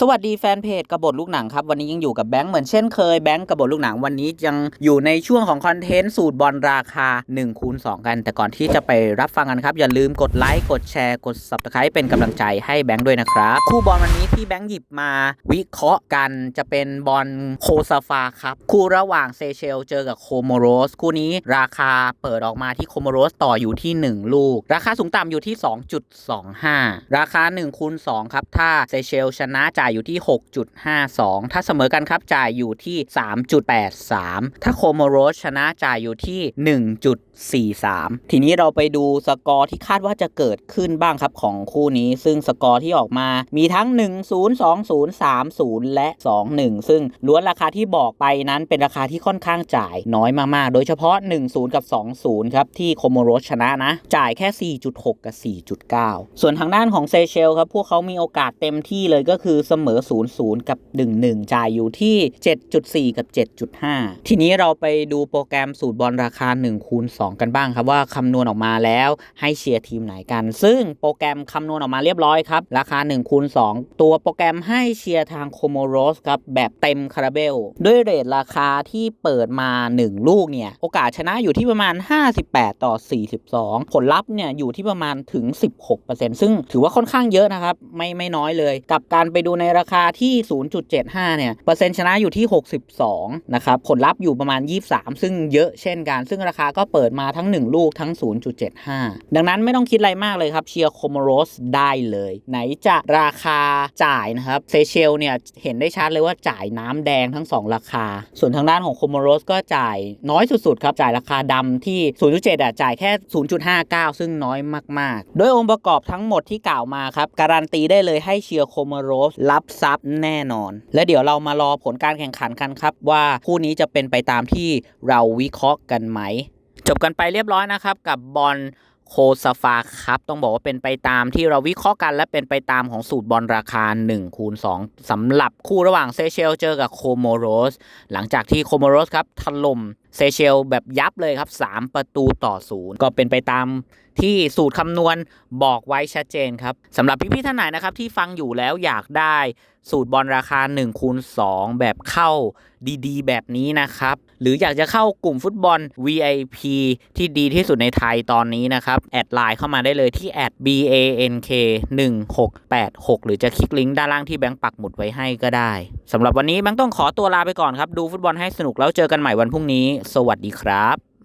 สวัสดีแฟนเพจกระบฏลูกหนังครับ วันนี้ยังอยู่กับแบงค์เหมือนเช่นเคยแบงค์กระบฏลูกหนังวันนี้ยังอยู่ในช่วงของคอนเทนต์สูตรบอลราคา1คูณ2กัน แต่ก่อนที่จะไปรับฟังกันครับ อย่าลืมกดไลค์กดแชร์กด subscribe เป็นกำลังใจให้แบงค์ด้วยนะครับ คู่บอลวันนี้ที่แบงค์หยิบมาวิเคราะห์กันจะเป็นบอลโคซาฟาครับ คู่ระหว่างเซเชลเจอกับโคโมโรสคู่นี้ราคาเปิดออกมาที่โคโมโรสต่ออยู่ที่ 1 ลูก ราคาสูงต่ำอยู่ที่ 2.25 ราคา1คูณ2ครับถ้าเซเชลชนะจ่ายอยู่ที่ 6.52 ถ้าเสมอกันครับจ่ายอยู่ที่ 3.83 ถ้าโคโมโรสชนะจ่ายอยู่ที่ 1.43 ทีนี้เราไปดูสกอร์ที่คาดว่าจะเกิดขึ้นบ้างครับของคู่นี้ ซึ่งสกอร์ที่ออกมามีทั้ง 1 0 2 0 3 0 และ 2 1 ซึ่งล้วนราคาที่บอกไปนั้นเป็นราคาที่ค่อนข้างจ่ายน้อยมากๆ โดยเฉพาะ 1 0 กับ 2 0 ครับ ที่โคโมโรสชนะนะ จ่ายแค่ 4.6 กับ 4.9 ส่วนทางด้านของเซเชลครับ พวกเขามีโอกาสเต็มที่เลยก็คือเสมอ 0 0 กับ 1 1 จ่ายอยู่ที่ 7.4 กับ 7.5 ทีนี้เราไปดูโปรแกรมสูตรบอลราคา1คูณ2กันบ้างครับว่าคำนวณออกมาแล้วให้เชียร์ทีมไหนกัน ซึ่งโปรแกรมคำนวณออกมาเรียบร้อยครับ ราคา1คูณ2ตัวโปรแกรมให้เชียร์ทางโคโมโรสครับแบบเต็มคาราเบล ด้วยเรทราคาที่เปิดมา 1 ลูกเนี่ย โอกาสชนะอยู่ที่ประมาณ 58 ต่อ 42 ผลลัพธ์เนี่ยอยู่ที่ประมาณถึง 16%ซึ่งถือว่าค่อนข้างเยอะนะครับไม่ไม่น้อยเลย กับการไปดูในราคาที่ 0.75 เนี่ย เปอร์เซ็นต์ชนะอยู่ที่ 62 นะครับ ผลลัพธ์อยู่ประมาณ 23 ซึ่งเยอะเช่นกัน ซึ่งราคาก็เปิดมาทั้ง 1 ลูกทั้ง 0.75 ดังนั้นไม่ต้องคิดอะไรมากเลยครับ เชียร์โคโมโรสได้เลย ไหนจะราคาจ่ายนะครับ เซเชลเนี่ย เห็นได้ชัดเลยว่าจ่ายน้ำแดงทั้ง 2 ราคา ส่วนทางด้านของโคโมโรสก็จ่ายน้อยสุดๆครับ จ่ายราคาดำที่ 0.7อะจ่ายแค่ 0.59 ซึ่งน้อยมาก ๆ โดยองค์ประกอบทั้งหมดที่กล่าวมาครับ การันตีได้เลยให้เชียร์โคโมโรสรับทรัพย์แน่นอน และเดี๋ยวเรามารอผลการแข่งขันกันครับ ว่าคู่นี้จะเป็นไปตามที่เราวิเคราะห์กันไหม จบกันไปเรียบร้อยนะครับ กับบอลโคซาฟาครับ ต้องบอกว่าเป็นไปตามที่เราวิเคราะห์กัน และเป็นไปตามของสูตรบอลราคา1คูณ2สำหรับคู่ระหว่างเซเชลเจอกับโคโมโรส หลังจากที่โคโมโรสครับถล่ม เซเชลแบบยับเลยครับ 3 ประตูต่อศูนย์ก็เป็นไปตามที่สูตรคำนวณบอกไว้ชัดเจนครับสำหรับพี่ๆท่านไหนนะครับที่ฟังอยู่แล้วอยากได้สูตรบอลราคา1คูณ2แบบเข้าดีๆ แบบนี้นะครับ หรืออยากจะเข้ากลุ่มฟุตบอล VIP ที่ดีที่สุดในไทยตอนนี้นะครับ แอดไลน์เข้ามาได้เลยที่แอด @bank 1686หรือจะคลิกลิงก์ด้านล่างที่แบงค์ปักหมุดไว้ให้ก็ได้สำหรับวันนี้แบงค์ต้องขอตัวลาไปก่อนครับ ดูฟุตบอลให้สนุกแล้วเจอกันใหม่วันพรุ่งนี้สวัสดีครับ